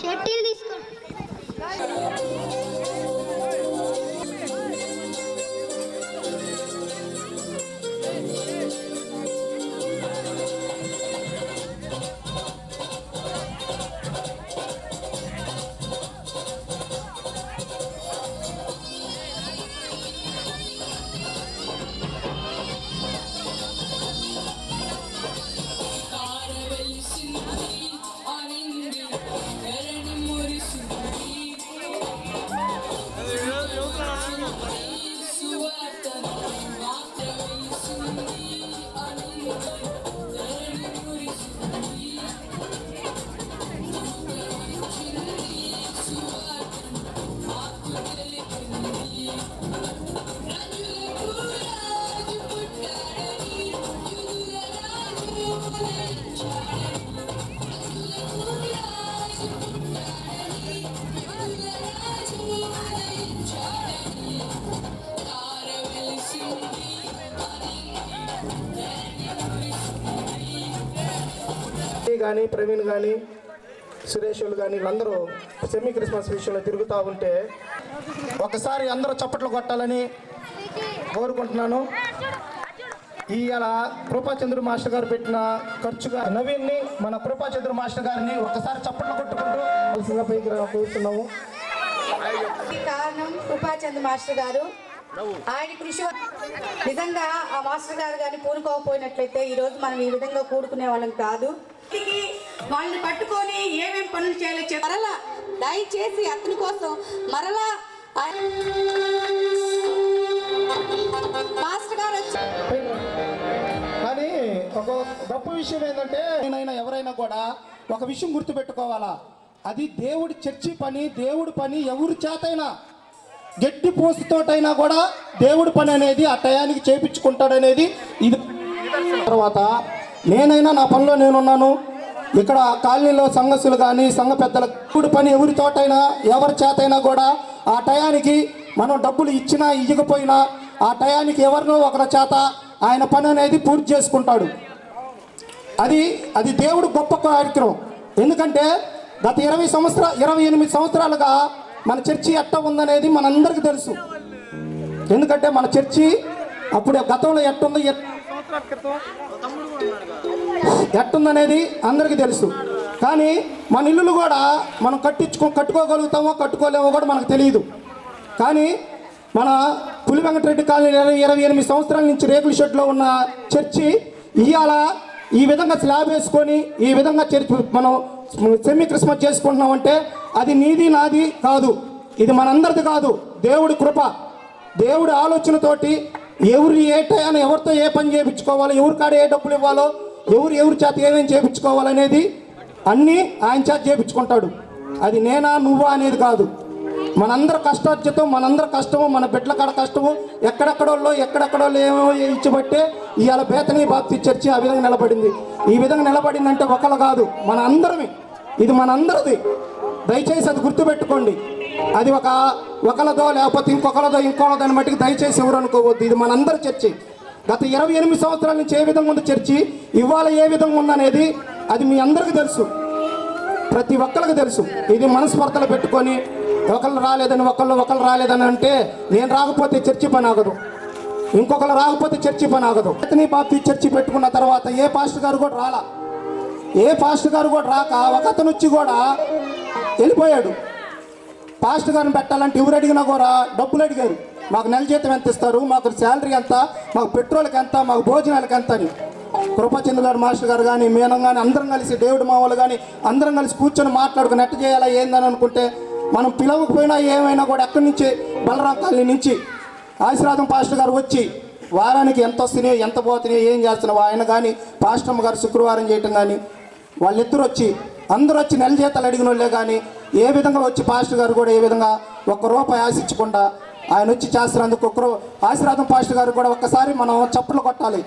షర్టీలు తీసుకో. కానీ ప్రవీణ్ కానీ సురేషులు కానీ వీళ్ళందరూ సెమీ క్రిస్మస్ విషయంలో తిరుగుతూ ఉంటే ఒకసారి అందరూ చప్పట్లు కొట్టాలని కోరుకుంటున్నాను. ఇవాళ కృపాచంద్ర మాస్టర్ గారు పెట్టిన ఖర్చుగా నవీన్ని మన కృపాచంద్ర మాస్టర్ గారిని ఒకసారి చప్పట్లు కొట్టుకుంటూ పైకి కూర్చున్నాము. కారణం కృపాచంద్ర మాస్టర్ గారు. ఆయన కృషి నిజంగా ఆ మాస్టర్ గారు కానీ పూనుకోకపోయినట్లయితే ఈ రోజు మనం ఈ విధంగా కూడుకునే వాళ్ళం కాదు. వాళ్ళని పట్టుకొని ఏమేం పనులు చేయాలో చెప్ప- మరలా దయచేసి అతని కోసం మరలా ఆయన- మాస్టర్ గారు వచ్చి కానీ ఒక గొప్ప విషయం ఏంటంటే నేనైనా ఎవరైనా కూడా ఒక విషయం గుర్తుపెట్టుకోవాలా? అది దేవుడి చర్చి పని దేవుడి పని ఎవరి చేతైనా. గట్టి పోస్తుతోటైనా కూడా దేవుడి పని అనేది ఆ టయానికి చేపించుకుంటాడనేది ఇది. తర్వాత నేనైనా నా పనిలో నేనున్నాను. ఇక్కడ కాలనీలో సంఘస్సులు కానీ సంఘ పెద్దల దేవుడి పని ఎవరి తోటైనా ఎవరి చేతైనా కూడా ఆ టయానికి మనం డబ్బులు ఇచ్చినా ఇవ్వకపోయినా ఆ టయానికి ఎవరినో ఒకరి చేత ఆయన పని అనేది పూర్తి చేసుకుంటాడు. అది అది దేవుడు గొప్ప కార్యక్రమం. ఎందుకంటే గత ఇరవై సంవత్సర ఇరవై ఎనిమిది సంవత్సరాలుగా మన చర్చి ఎట్ట ఉందనేది మనందరికీ తెలుసు. ఎందుకంటే మన చర్చి అప్పుడు గతంలో ఎట్టుందో ఎట్- ఎట్టుందనేది అందరికీ తెలుసు. కానీ మన ఇల్లులు కూడా మనం కట్టించుకో కట్టుకోగలుగుతామో కట్టుకోలేమో కూడా మనకు తెలియదు. కానీ మన పులి వెంకటరెడ్డి కాలనీ ఇరవై ఎనిమిది సంవత్సరాల నుంచి రేకుల షెడ్లో ఉన్న చర్చి ఇవాళ ఈ విధంగా స్లాబ్ వేసుకొని ఈ విధంగా చర్చి మనం సెమీ క్రిస్మస్ చేసుకుంటున్నామంటే అది నీది నాది కాదు. ఇది మనందరిది కాదు. దేవుడి కృప. దేవుడి ఆలోచనతోటి ఎవరు ఏ టైం ఎవరితో ఏ పని చేయించుకోవాలో ఎవరి కాడ ఏ డబ్బులు ఇవ్వాలో ఎవరు ఎవరి చేత ఏమేమి చేయించుకోవాలనేది అన్నీ ఆయన చేత చేయించుకుంటాడు. అది నేనా నువ్వా అనేది కాదు. మనందరి కష్టార్జితం మనందరి కష్టము మన బిడ్డల కాడ కష్టము ఎక్కడెక్కడోళ్ళు ఎక్కడెక్కడోళ్ళు ఏమో ఇచ్చిబట్టే ఇవాళ బేతనీ బాప్తి చర్చి ఆ విధంగా నిలబడింది. ఈ విధంగా నిలబడిందంటే ఒకళ్ళు కాదు మన అందరమే ఇది మనందరిది. దయచేసి అది గుర్తుపెట్టుకోండి. అది ఒక ఒకళ్ళదో లేకపోతే ఇంకొకళ్ళదో ఇంకోళ్ళదో అని మట్టికి దయచేసి ఎవరు అనుకోవద్దు. ఇది మనందరి చర్చి. గత ఇరవై ఎనిమిది సంవత్సరాల నుంచి ఏ విధంగా ఉంది చర్చి? ఇవాళ ఏ విధంగా ఉందనేది అది మీ అందరికీ తెలుసు. ప్రతి ఒక్కరికి తెలుసు. ఇది మనస్పర్ధలు పెట్టుకొని ఒకళ్ళు రాలేదని ఒకళ్ళు ఒకళ్ళు రాలేదని అంటే నేను రాకపోతే చర్చి పని ఆగదు. ఇంకొకరు రాకపోతే చర్చి పని ఆగదు. అతని బాప్తి చర్చి పెట్టుకున్న తర్వాత ఏ పాస్టర్ గారు కూడా రాలా. ఏ పాస్టర్ గారు కూడా రాక ఒక అతను వచ్చి కూడా వెళ్ళిపోయాడు. పాస్ట్ గారిని పెట్టాలంటే ఎవరు అడిగినా కూడా డబ్బులు అడిగారు. మాకు నెల జీతం ఎంత ఇస్తారు? మాకు శాలరీ ఎంత? మాకు పెట్రోల్కి ఎంత? మాకు భోజనాలకి ఎంత అని. కృపచంద్ర గారు మాస్టర్ గారు కానీ మేనం కానీ అందరం కలిసి దేవుడు మామూలు కానీ అందరం కలిసి కూర్చొని మాట్లాడుకుని ఎట్ట చేయాలా ఏందని అనుకుంటే మనం పిలవకపోయినా ఏమైనా కూడా ఎక్కడి నుంచి? బలరాం కాలనీ నుంచి. ఆశీర్వాదం పాస్టర్ గారు వచ్చి వారానికి ఎంత వస్తున్నాయో ఎంత పోతున్నాయో ఏం చేస్తున్నావు ఆయన కానీ పాస్టమ్మ గారు శుక్రవారం చేయటం కానీ వాళ్ళిద్దరు వచ్చి అందరూ వచ్చి నెల జీతాలు అడిగిన వాళ్ళే కానీ ఏ విధంగా వచ్చి పాస్టర్ గారు కూడా ఏ విధంగా ఒక్క రూపాయి ఆశించకుండా ఆయన వచ్చి చేస్తున్నందుకు ఒక్కరు ఆశీర్వాదం పాస్టర్ గారు కూడా ఒక్కసారి మనం చప్పట్లు కొట్టాలి.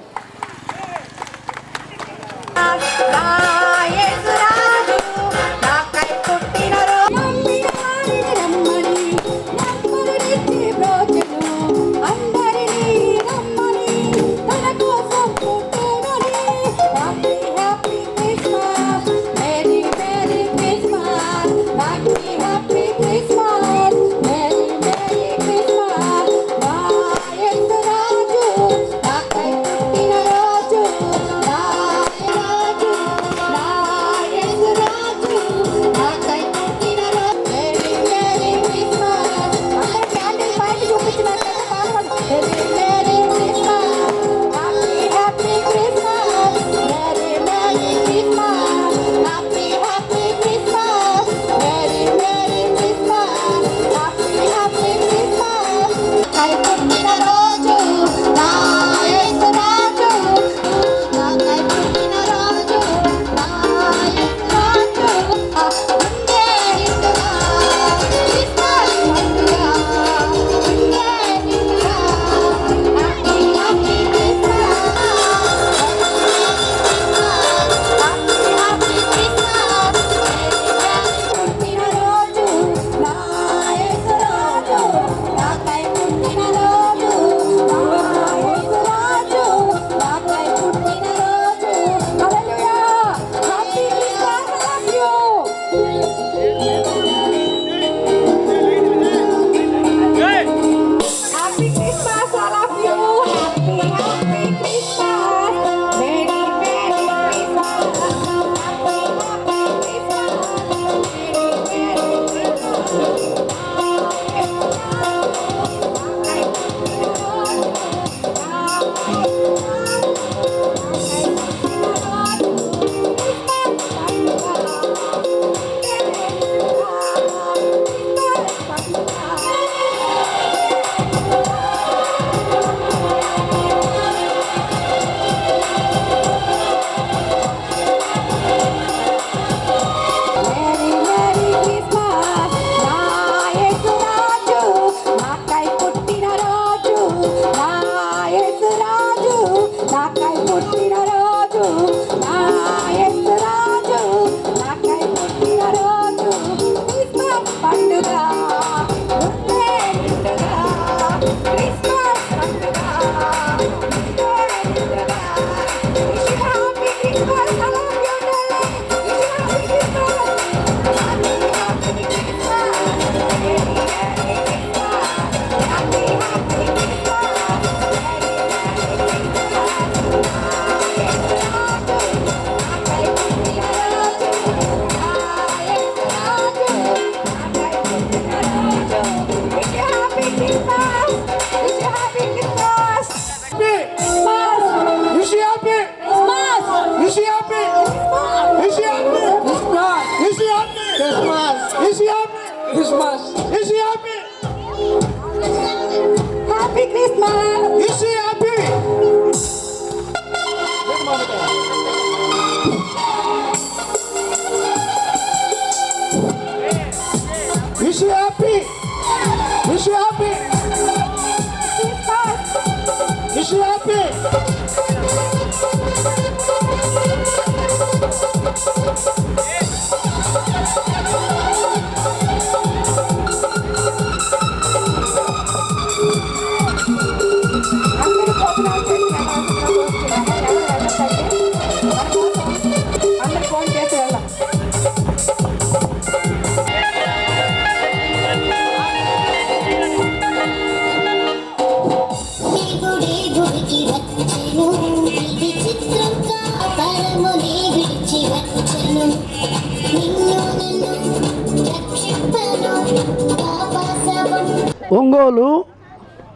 ఒంగోలు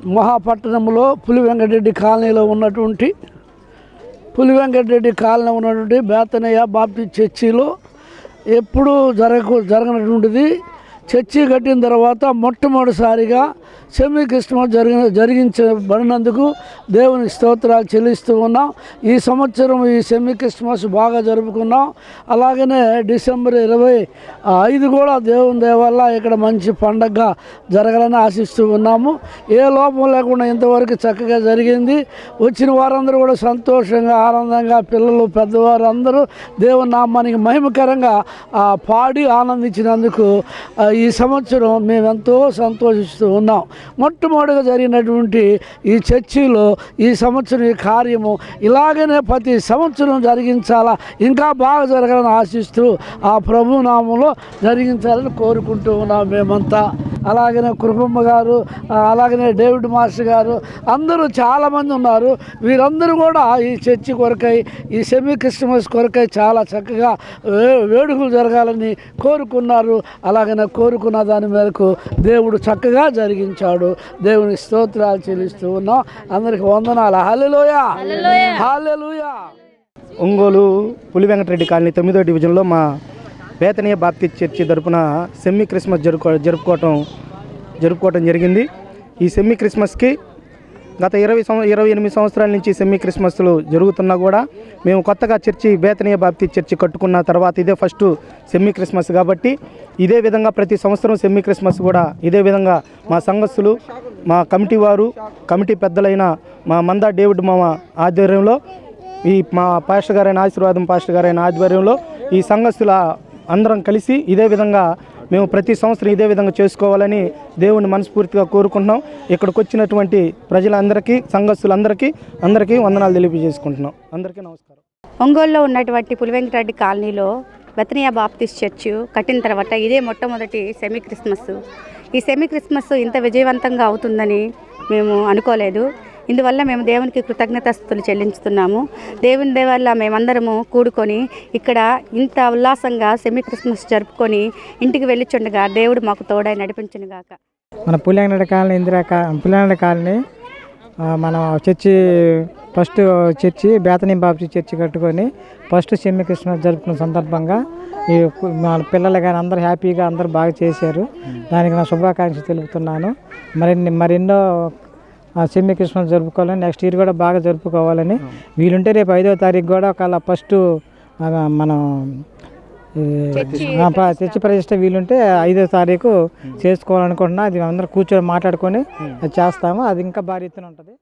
మహాపట్టణంలో పులి వెంకటరెడ్డి కాలనీలో ఉన్నటువంటి పులి వెంకటరెడ్డి కాలనీ ఉన్నటువంటి బేతనయ్య బాప్తి చర్చిలో ఎప్పుడూ జరగ జరగనటువంటిది చర్చి కట్టిన తర్వాత మొట్టమొదటిసారిగా సెమీ క్రిస్మస్ జరిగిన జరిగించబడినందుకు దేవునికి స్తోత్రాలు చెల్లిస్తూ ఉన్నాం. ఈ సంవత్సరం ఈ సెమీ క్రిస్మస్ బాగా జరుపుకున్నాం. అలాగనే డిసెంబర్ ఇరవై ఐదు కూడా దేవుని దేవల్ల ఇక్కడ మంచి పండగ జరగాలని ఆశిస్తూ ఉన్నాము. ఏ లోపం లేకుండా ఇంతవరకు చక్కగా జరిగింది. వచ్చిన వారందరూ కూడా సంతోషంగా ఆనందంగా పిల్లలు పెద్దవారు అందరూ దేవుని నామానికి మహిమకరంగా పాడి ఆనందించినందుకు ఈ సంవత్సరం మేమెంతో సంతోషిస్తూ ఉన్నాం. మొట్టమొదటిగా జరిగినటువంటి ఈ చర్చిలో ఈ సంవత్సరం ఈ కార్యము ఇలాగనే ప్రతి సంవత్సరం జరిగించాలా ఇంకా బాగా జరగాలని ఆశిస్తూ ఆ ప్రభునామంలో జరిగించాలని కోరుకుంటూ ఉన్నాం మేమంతా. అలాగనే కృపమ్మ గారు అలాగనే డేవిడ్ మాస్టర్ గారు అందరూ చాలామంది ఉన్నారు. వీరందరూ కూడా ఈ చర్చి కొరకై ఈ సెమీ క్రిస్మస్ కొరకై చాలా చక్కగా వే- వేడుకలు జరగాలని కోరుకున్నారు. అలాగనే కోరుకున్న దాని మేరకు దేవుడు చక్కగా జరిగించాడు. దేవుని స్తోత్రాలు చెల్లిస్తూ ఉన్నాం. అందరికి వందనాలు. హల్లెలూయ. హల్లెలూయ. ఒంగోలు పులి వెంకటరెడ్డి కాలనీ తొమ్మిదో డివిజన్లో మా వేతనీయ బాప్తి చర్చి తరపున సెమీ క్రిస్మస్ జరుపుకో జరుపుకోవటం జరుపుకోవటం జరిగింది. ఈ సెమీ క్రిస్మస్కి గత ఇరవై సంవ ఇరవై ఎనిమిది సంవత్సరాల నుంచి సెమీ క్రిస్మస్లు జరుగుతున్నా కూడా మేము కొత్తగా చర్చి బేతనీయ బాప్తి చర్చి కట్టుకున్న తర్వాత ఇదే ఫస్ట్ సెమీ క్రిస్మస్ కాబట్టి ఇదే విధంగా ప్రతి సంవత్సరం సెమీ క్రిస్మస్ కూడా ఇదే విధంగా మా సంఘస్థులు మా కమిటీ వారు కమిటీ పెద్దలైన మా మందా డేవిడ్ మామ ఆధ్వర్యంలో ఈ మా పాస్టర్ గారైన ఆశీర్వాదం పాస్టర్ గారైన ఆధ్వర్యంలో ఈ సంఘస్థుల అందరం కలిసి ఇదే విధంగా మేము ప్రతి సంవత్సరం ఇదే విధంగా చేసుకోవాలని దేవుణ్ణి మనస్ఫూర్తిగా కోరుకుంటున్నాం. ఇక్కడికి వచ్చినటువంటి ప్రజలందరికీ సంఘస్థులందరికీ అందరికీ వందనాలు తెలియజేసుకుంటున్నాం. అందరికీ నమస్కారం. ఒంగోలులో ఉన్నటువంటి పులివెంకటరెడ్డి కాలనీలో బెతనియా బాప్తిస్ట్ చర్చ్ కట్టిన తర్వాత ఇదే మొట్టమొదటి సెమీ క్రిస్మస్ ఈ సెమీ క్రిస్మస్ ఇంత విజయవంతంగా అవుతుందని మేము అనుకోలేదు. ఇందువల్ల మేము దేవునికి కృతజ్ఞతాస్తుతులు చెల్లించుతున్నాము. దేవుని దేవల్ల మేమందరము కూడుకొని ఇక్కడ ఇంత ఉల్లాసంగా సెమీ క్రిస్మస్ జరుపుకొని ఇంటికి వెళ్ళిచుండగా దేవుడు మాకు తోడై నడిపించునుగాక మన పులియాంగడ కాలనీ ఇందిరా కా పులియాంగడ కాలనీ మన మనం church first church Bethany Babu church కట్టుకొని ఫస్ట్ సెమీ క్రిస్మస్ జరుపుకున్న సందర్భంగా ఈ మా పిల్లలు కానీ అందరూ హ్యాపీగా అందరూ బాగా చేశారు. దానికి నా శుభాకాంక్షలు తెలుపుతున్నాను. మరిన్ని మరెన్నో సెమీ క్రిస్మస్ జరుపుకోవాలని నెక్స్ట్ ఇయర్ కూడా బాగా జరుపుకోవాలని. వీలుంటే రేపు ఐదో తారీఖు కూడా ఒకవేళ ఫస్ట్ మనం చర్చి. ప్రతిష్ట వీలుంటే ఐదో తారీఖు చేసుకోవాలనుకుంటున్నా. అది అందరం కూర్చొని మాట్లాడుకొని చేస్తాము. అది ఇంకా భారీ ఎత్తున ఉంటుంది.